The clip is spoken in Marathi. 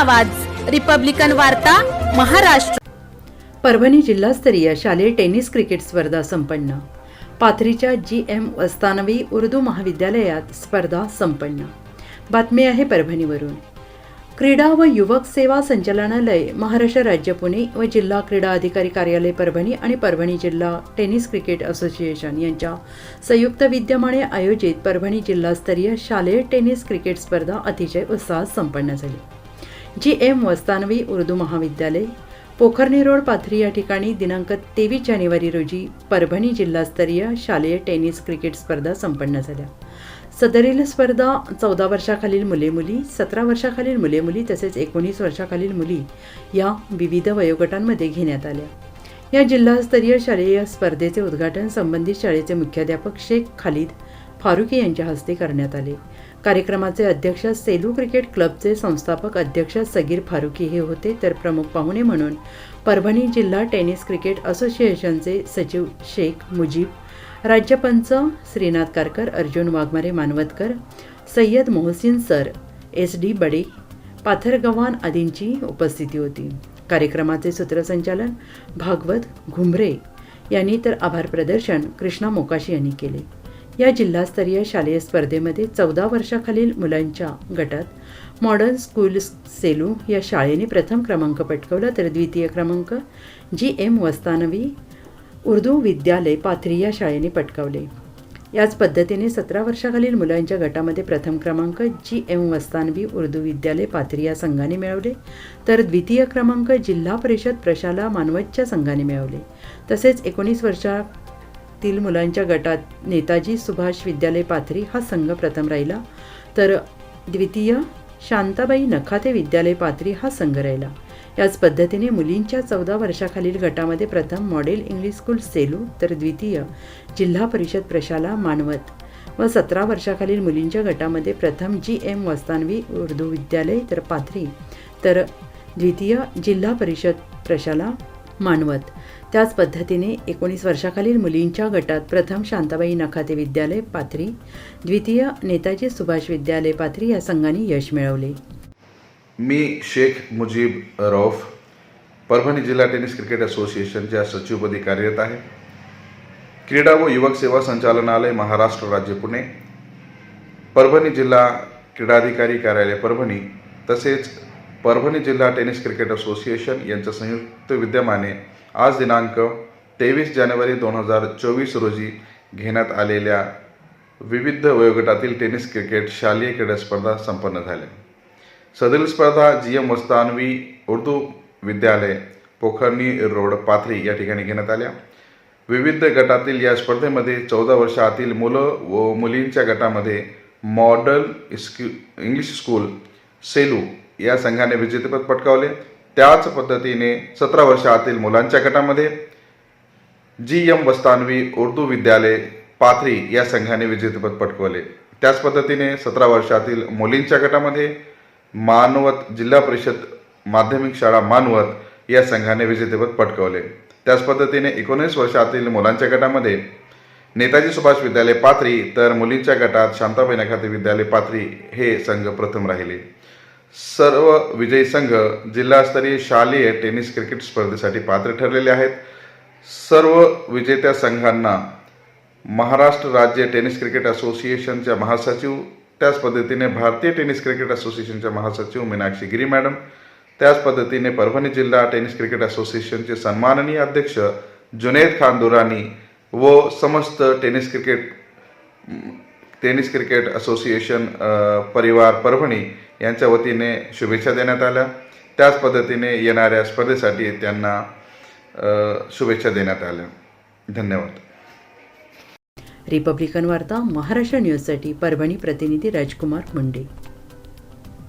आवाज. रिपब्लिकन वार्ता महाराष्ट्र. परभणी जिल्हास्तरीय शालेय टेनिस क्रिकेट स्पर्धा संपन्न. पाथरीच्या जी एम वस्तानवी उर्दू महाविद्यालयात स्पर्धा संपन्न. बातमी आहे परभणीवरून. क्रीडा व युवक सेवा संचालनालय महाराष्ट्र राज्य पुणे व जिल्हा क्रीडा अधिकारी कार्यालय परभणी आणि परभणी जिल्हा टेनिस क्रिकेट असोसिएशन यांच्या संयुक्त विद्यमाने आयोजित परभणी जिल्हास्तरीय शालेय टेनिस क्रिकेट स्पर्धा अतिशय उत्साहात संपन्न झाली. जी एम वस्तानवी उर्दू महाविद्यालय पोखर्णी रोड पाथरी या ठिकाणी दिनांक तेवीस जानेवारी रोजी परभणी जिल्हास्तरीय शालेय टेनिस क्रिकेट स्पर्धा संपन्न झाल्या. सदरील स्पर्धा चौदा वर्षाखालील मुले मुली सतरा वर्षाखालील मुले मुली तसेच एकोणीस वर्षाखालील मुली या विविध वयोगटांमध्ये घेण्यात आल्या. या जिल्हास्तरीय शालेय स्पर्धेचे उद्घाटन संबंधित शाळेचे मुख्याध्यापक शेख खालिद फारुकी यांच्या हस्ते करण्यात आले. कार्यक्रमाचे अध्यक्ष सेलू क्रिकेट क्लबचे संस्थापक अध्यक्ष सगीर फारुकी हे होते तर प्रमुख पाहुणे म्हणून परभणी जिल्हा टेनिस क्रिकेट असोसिएशनचे सचिव Shaikh Mujeeb राज्यपंच Shrinath Karkar Arjun Waghmare Manavatkar Sayyad Mohsin sir S D Bade Pathargavhan आदींची उपस्थिती होती. कार्यक्रमाचे सूत्रसंचालन भागवत घुमरे यांनी तर आभार प्रदर्शन कृष्णा मोकाशी यांनी केले. या जिल्हास्तरीय शालेय स्पर्धेमध्ये चौदा वर्षाखालील मुलांच्या गटात मॉडर्न स्कूल सेलू या शाळेने प्रथम क्रमांक पटकवला तर द्वितीय क्रमांक जी एम वस्तानवी उर्दू विद्यालय पाथरी या शाळेने पटकावले. याच पद्धतीने सतरा वर्षाखालील मुलांच्या गटामध्ये प्रथम क्रमांक जी एम वस्तानवी उर्दू विद्यालय पाथरी या संघाने मिळवले तर द्वितीय क्रमांक जिल्हा परिषद प्रशाला मानवतच्या संघाने मिळवले. तसेच एकोणीस वर्षा तील मुलांच्या गटात नेताजी सुभाष विद्यालय पाथरी हा संघ प्रथम राहिला. तर द्वितीय शांताबाई नखाते विद्यालय पाथरी हा संघ राहिला. याच पद्धतीने मुलींच्या चौदा वर्षाखालील गटामध्ये प्रथम मॉडेल इंग्लिश स्कूल सेलू तर द्वितीय जिल्हा परिषद प्रशाला मानवत व सतरा वर्षाखालील मुलींच्या गटामध्ये प्रथम जी एम वस्तानवी उर्दू विद्यालय तर पाथरी तर द्वितीय जिल्हा परिषद प्रशाला मानवत. त्याच पद्धतीने एकोणीस वर्षाखालील मुलींच्या गटात प्रथम शांताबाई नखाते विद्यालय पाथरी द्वितीय नेताजी सुभाष विद्यालय पाथरी या संघाने यश मिळवले. मी शेख मुजीब रौफ परभणी जिल्हा टेनिस क्रिकेट असोसिएशनच्या सचिवपदी कार्यरत आहे. क्रीडा व युवक सेवा संचालनालय महाराष्ट्र राज्य पुणे परभणी जिल्हा क्रीडाधिकारी कार्यालय परभणी तसेच परभणी जिल्हा टेनिस क्रिकेट असोसिएशन यांच्या संयुक्त विद्यमाने आज दिनांक तेवीस जानेवारी दोन हजार चोवीस रोजी घेण्यात आलेल्या विविध वयोगटातील टेनिस क्रिकेट शालेय क्रीडा स्पर्धा संपन्न झाल्या. सदरील स्पर्धा जी. एम. वस्तानवी उर्दू विद्यालय पोखरणी रोड पाथरी या ठिकाणी घेण्यात आल्या. विविध गटातील या स्पर्धेमध्ये चौदा वर्षातील मुलं व मुलींच्या गटामध्ये मॉडल स्कू इंग्लिश स्कूल सेलू या संघाने विजेतेपद पटकावले. त्याच पद्धतीने सतरा वर्षातील मुलांच्या गटामध्ये जी एम वस्तानवी उर्दू विद्यालय पाथरी या संघाने विजेतेपद पटकवले. त्याच पद्धतीने सतरा वर्षातील मुलींच्या गटामध्ये मानवत जिल्हा परिषद माध्यमिक शाळा मानवत या संघाने विजेतेपद पटकवले. त्याच पद्धतीने एकोणीस वर्षातील मुलांच्या गटामध्ये नेताजी सुभाष विद्यालय पाथरी तर मुलींच्या गटात शांताबाई नखाते विद्यालय पाथरी हे संघ प्रथम राहिले. सर्व विजयी संघ जिल्हास्तरीय शालेय टेनिस क्रिकेट स्पर्धेसाठी पात्र ठरलेले आहेत. सर्व विजेत्या संघांना महाराष्ट्र राज्य टेनिस क्रिकेट असोसिएशनच्या महासचिव त्याच पद्धतीने भारतीय टेनिस क्रिकेट असोसिएशनच्या महासचिव मीनाक्षी गिरी मॅडम त्याच पद्धतीने परभणी जिल्हा टेनिस क्रिकेट असोसिएशनचे सन्माननीय अध्यक्ष जुनेद खान दुरानी व समस्त tennis cricket tennis cricket association परिवार परभणी यांच्या वतीने शुभेच्छा देण्यात आल्या. त्याच पद्धतीने येणाऱ्या स्पर्धेसाठी त्यांना शुभेच्छा देण्यात आल्या. धन्यवाद. रिपब्लिकन वार्ता महाराष्ट्र न्यूजसाठी परभणी प्रतिनिधी राजकुमार मुंडे.